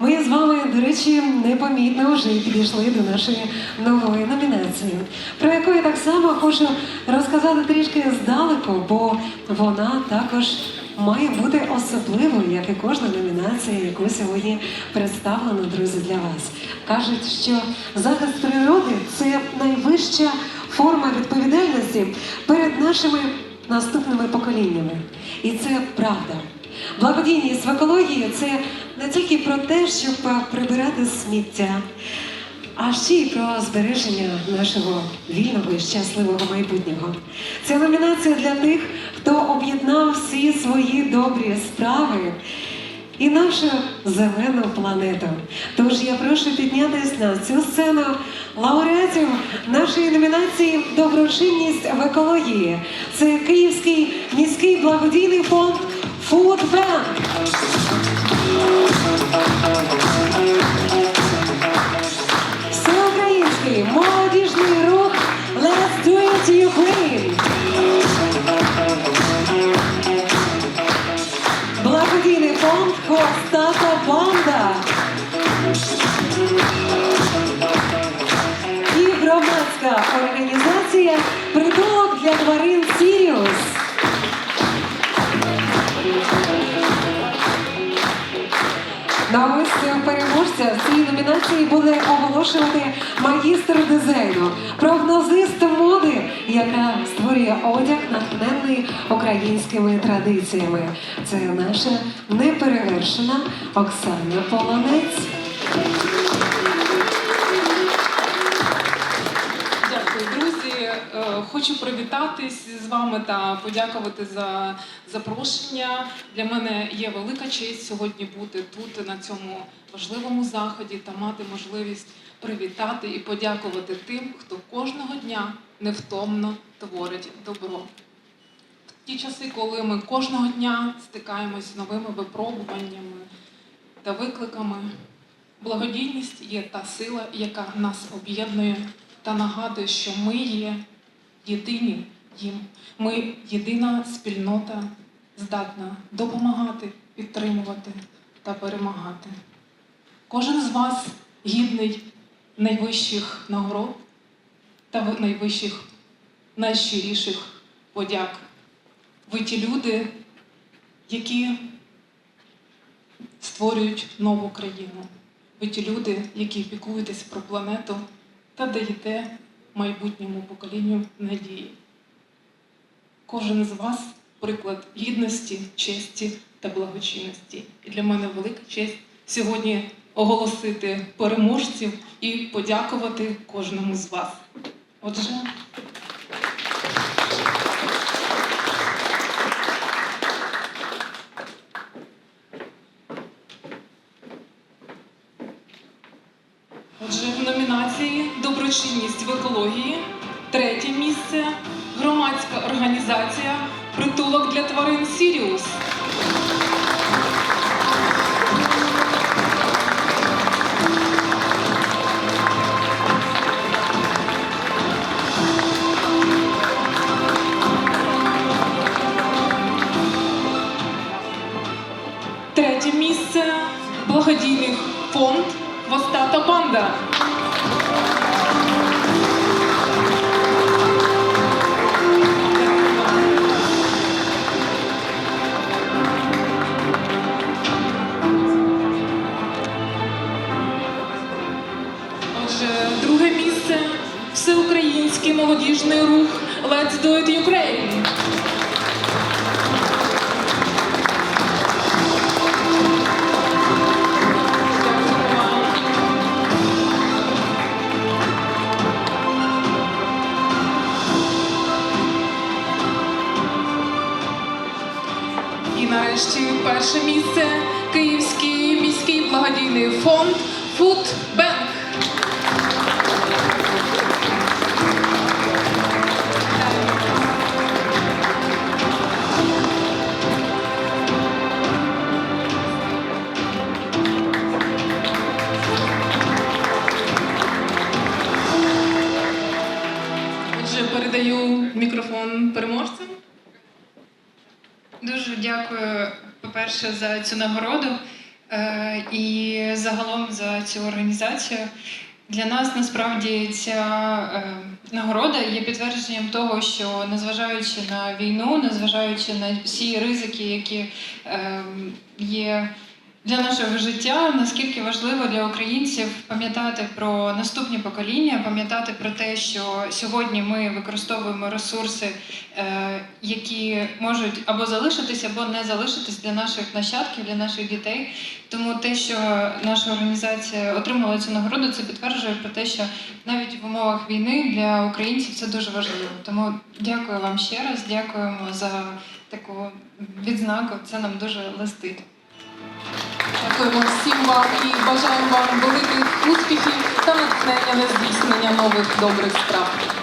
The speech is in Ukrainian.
Ми з вами, до речі, непомітно вже підійшли до нашої нової номінації, про яку я так само хочу розказати трішки здалеку, бо вона також має бути особливою, як і кожна номінація, яку сьогодні представлено, друзі, для вас. Кажуть, що захист природи це найвища форма відповідальності перед нашими наступними поколіннями. І це правда. Благодійність в екології це не тільки про те, щоб прибирати сміття, а ще й про збереження нашого вільного і щасливого майбутнього. Це номінація для тих, хто об'єднав всі свої добрі справи і нашу зелену планету. Тож я прошу піднятись на цю сцену лауреатів нашої номінації Доброчинність в екології. Це Київський міський благодійний фонд Food Bank. Всеукраїнський молодіжний рух Let's Do It Ukraine. Благодійний фонд Хвостата Банда. І громадська організація Притулок для тварин Сіріус. На ось переможця цієї номінації буде оголошувати магістр дизайну, прогнозист моди, яка створює одяг, натхнений українськими традиціями. Це наша неперевершена Оксана Полонець. Хочу привітатись з вами та подякувати за запрошення. Для мене є велика честь сьогодні бути тут на цьому важливому заході та мати можливість привітати і подякувати тим, хто кожного дня невтомно творить добро. В ті часи, коли ми кожного дня стикаємось з новими випробуваннями та викликами, благодійність є та сила, яка нас об'єднує та нагадує, що ми є єдині їм. Ми єдина спільнота, здатна допомагати, підтримувати та перемагати. Кожен з вас гідний найвищих нагород та найвищих, найщиріших подяк. Ви ті люди, які створюють нову країну. Ви ті люди, які піклуєтесь про планету та даєте майбутньому поколінню надії. Кожен з вас приклад гідності, честі та благочинності. І для мене велика честь сьогодні оголосити переможців і подякувати кожному з вас. Отже, в номінації Доброчинність в екології третє місце громадська організація Притулок для тварин Сіріус. Третє місце благодійний фонд Хвостата банда. Всеукраїнський молодіжний рух Let's Do It Ukraine. І нарешті перше місце Київський міський благодійний фонд Food Bank. Передаю мікрофон переможцям. Дуже дякую, по-перше, за цю нагороду. е, і загалом за цю організацію. Для нас насправді ця е, нагорода є підтвердженням того, що незважаючи на війну, незважаючи на всі ризики, які е, є для нашого життя, наскільки важливо для українців пам'ятати про наступні покоління, пам'ятати про те, що сьогодні ми використовуємо ресурси, е, які можуть або залишитись, або не залишитись для наших нащадків, для наших дітей. Тому те, що наша організація отримала цю нагороду, це підтверджує про те, що навіть в умовах війни для українців це дуже важливо. Тому дякую вам ще раз, дякуємо за таку відзнаку. Це нам дуже листить. Дякуємо всім вам і бажаємо вам великих успіхів та натхнення на здійснення нових добрих справ.